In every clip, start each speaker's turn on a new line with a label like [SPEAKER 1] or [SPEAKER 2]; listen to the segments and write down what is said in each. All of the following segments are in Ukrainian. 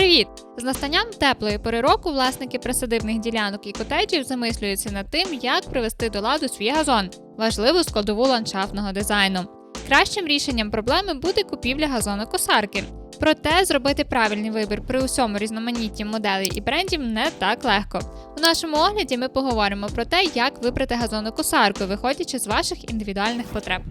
[SPEAKER 1] Привіт! З настанням теплої пори року власники присадибних ділянок і котеджів замислюються над тим, як привести до ладу свій газон, важливу складову ландшафтного дизайну. Кращим рішенням проблеми буде купівля газонокосарки. Проте зробити правильний вибір при усьому різноманітті моделей і брендів не так легко. У нашому огляді ми поговоримо про те, як вибрати газонокосарку, виходячи з ваших індивідуальних потреб.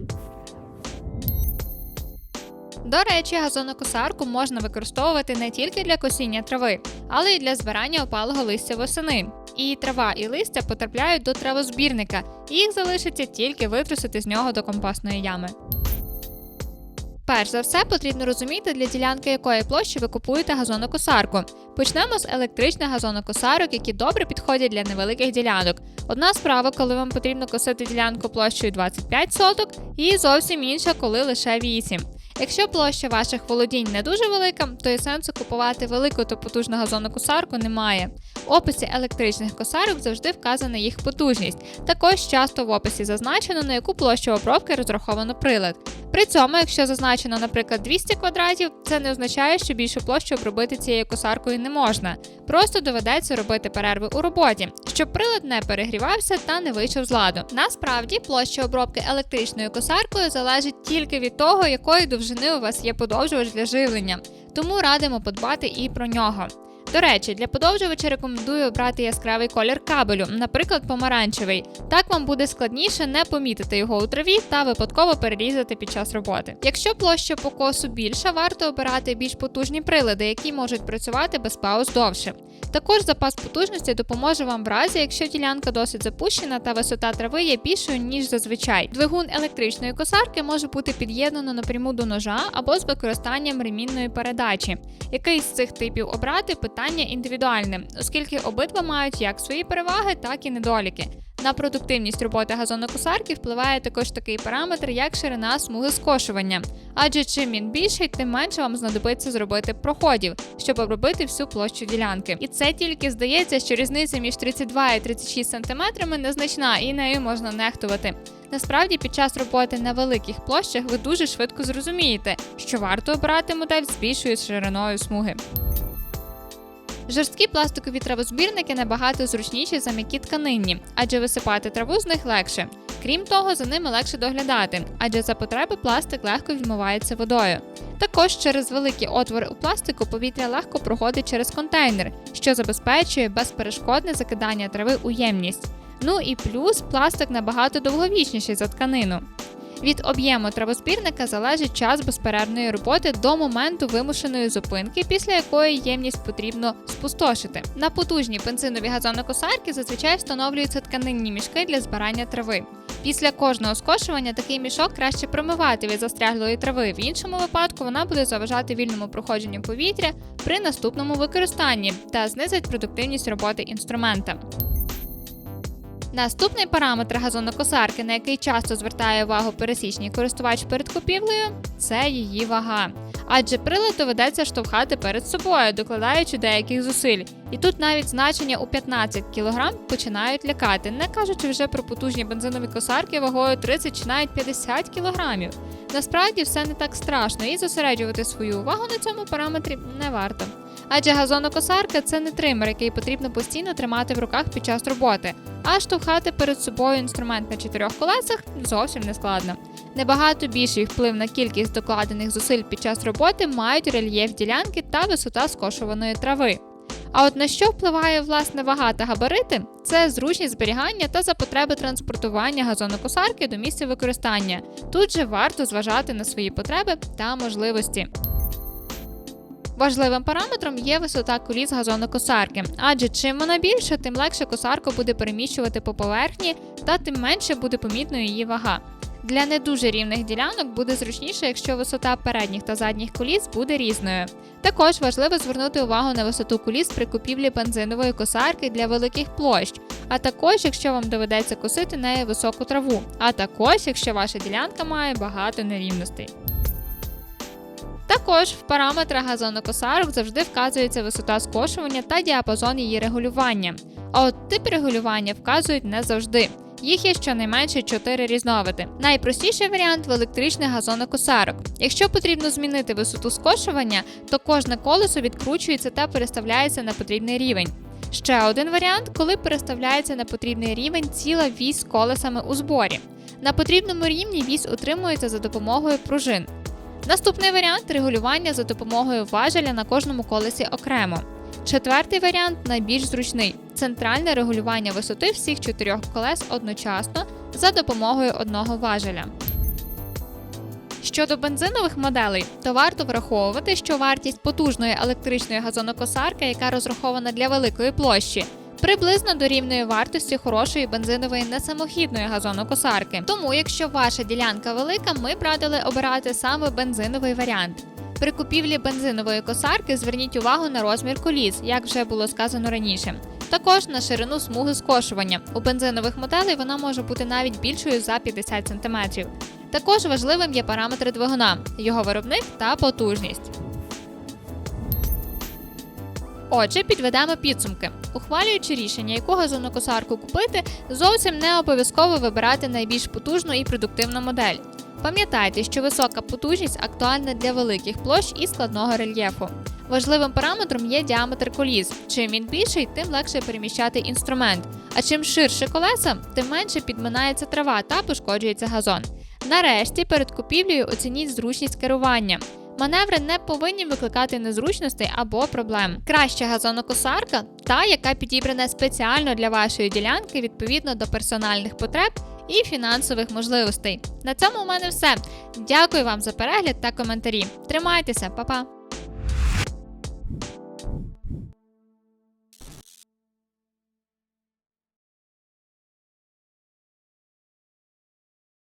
[SPEAKER 1] До речі, газонокосарку можна використовувати не тільки для косіння трави, але й для збирання опалого листя восени. І трава і листя потрапляють до травозбірника, і їх залишиться тільки витрусити з нього до компостної ями. Перш за все, потрібно розуміти, для ділянки якої площі ви купуєте газонокосарку. Почнемо з електричних газонокосарок, які добре підходять для невеликих ділянок. Одна справа, коли вам потрібно косити ділянку площею 25 соток, і зовсім інша, коли лише 8. Якщо площа ваших володінь не дуже велика, то і сенсу купувати велику та потужну газонокосарку немає. В описі електричних косарок завжди вказана їх потужність. Також часто в описі зазначено, на яку площу обробки розраховано прилад. При цьому, якщо зазначено, наприклад, 200 квадратів, це не означає, що більшу площу обробити цією косаркою не можна. Просто доведеться робити перерви у роботі, щоб прилад не перегрівався та не вийшов з ладу. Насправді, площа обробки електричною косаркою залежить тільки від того, якої довжини у вас є подовжувач для живлення, тому радимо подбати і про нього. До речі, для подовжувача рекомендую обрати яскравий колір кабелю, наприклад, помаранчевий. Так вам буде складніше не помітити його у траві та випадково перерізати під час роботи. Якщо площа покосу більша, варто обирати більш потужні прилади, які можуть працювати без пауз довше. Також запас потужності допоможе вам в разі, якщо ділянка досить запущена та висота трави є більшою, ніж зазвичай. Двигун електричної косарки може бути під'єднано напряму до ножа або з використанням ремінної передачі. Який з цих типів обрати питання індивідуальне, оскільки обидва мають як свої переваги, так і недоліки. На продуктивність роботи газонокосарки впливає також такий параметр, як ширина смуги скошування. Адже чим він більший, тим менше вам знадобиться зробити проходів, щоб обробити всю площу ділянки. І це тільки здається, що різниця між 32 і 36 см незначна і нею можна нехтувати. Насправді, під час роботи на великих площах ви дуже швидко зрозумієте, що варто обирати модель з більшою шириною смуги. Жорсткі пластикові травозбірники набагато зручніші за м'які тканинні, адже висипати траву з них легше. Крім того, за ними легше доглядати, адже за потреби пластик легко відмивається водою. Також через великі отвори у пластику повітря легко проходить через контейнер, що забезпечує безперешкодне закидання трави у ємність. Ну і плюс пластик набагато довговічніший за тканину. Від об'єму травозбірника залежить час безперервної роботи до моменту вимушеної зупинки, після якої ємність потрібно спустошити. На потужні бензинові газонокосарки зазвичай встановлюються тканинні мішки для збирання трави. Після кожного скошування такий мішок краще промивати від застряглої трави. В іншому випадку вона буде заважати вільному проходженню повітря при наступному використанні та знизить продуктивність роботи інструмента. Наступний параметр газонокосарки, на який часто звертає увагу пересічний користувач перед купівлею, це її вага. Адже прилад доведеться штовхати перед собою, докладаючи деяких зусиль. І тут навіть значення у 15 кг починають лякати, не кажучи вже про потужні бензинові косарки вагою 30 чи навіть 50 кг. Насправді все не так страшно, і зосереджувати свою увагу на цьому параметрі не варто. Адже газонокосарка це не тример, який потрібно постійно тримати в руках під час роботи, а штовхати перед собою інструмент на чотирьох колесах зовсім не складно. Небагато більший вплив на кількість докладених зусиль під час роботи мають рельєф ділянки та висота скошуваної трави. А от на що впливає власне вага та габарити, це зручність зберігання та за потреби транспортування газонокосарки до місця використання. Тут же варто зважати на свої потреби та можливості. Важливим параметром є висота коліс газонокосарки, адже чим вона більша, тим легше косарку буде переміщувати по поверхні та тим менше буде помітною її вага. Для не дуже рівних ділянок буде зручніше, якщо висота передніх та задніх коліс буде різною. Також важливо звернути увагу на висоту коліс при купівлі бензинової косарки для великих площ, а також якщо вам доведеться косити нею високу траву, а також якщо ваша ділянка має багато нерівностей. Також в параметрах газонокосарок завжди вказується висота скошування та діапазон її регулювання. А от тип регулювання вказують не завжди. Їх є щонайменше 4 різновиди. Найпростіший варіант в електричних газонокосарок. Якщо потрібно змінити висоту скошування, то кожне колесо відкручується та переставляється на потрібний рівень. Ще один варіант, коли переставляється на потрібний рівень ціла вісь з колесами у зборі. На потрібному рівні вісь утримується за допомогою пружин. Наступний варіант регулювання за допомогою важеля на кожному колесі окремо. Четвертий варіант найбільш зручний центральне регулювання висоти всіх чотирьох колес одночасно за допомогою одного важеля. Щодо бензинових моделей, то варто враховувати, що вартість потужної електричної газонокосарки, яка розрахована для великої площі, приблизно дорівнює вартості хорошої бензинової несамохідної газонокосарки. Тому, якщо ваша ділянка велика, ми б радили обирати саме бензиновий варіант. При купівлі бензинової косарки зверніть увагу на розмір коліс, як вже було сказано раніше. Також на ширину смуги скошування. У бензинових моделей вона може бути навіть більшою за 50 см. Також важливим є параметри двигуна, його виробник та потужність. Отже, підведемо підсумки. Ухвалюючи рішення, яку газонокосарку купити, зовсім не обов'язково вибирати найбільш потужну і продуктивну модель. Пам'ятайте, що висока потужність актуальна для великих площ і складного рельєфу. Важливим параметром є діаметр коліс. Чим він більший, тим легше переміщати інструмент. А чим ширше колеса, тим менше підминається трава та пошкоджується газон. Нарешті, перед купівлею оцініть зручність керування. Маневри не повинні викликати незручностей або проблем. Краща газонокосарка та, яка підібрана спеціально для вашої ділянки відповідно до персональних потреб і фінансових можливостей. На цьому у мене все. Дякую вам за перегляд та коментарі. Тримайтеся, па-па!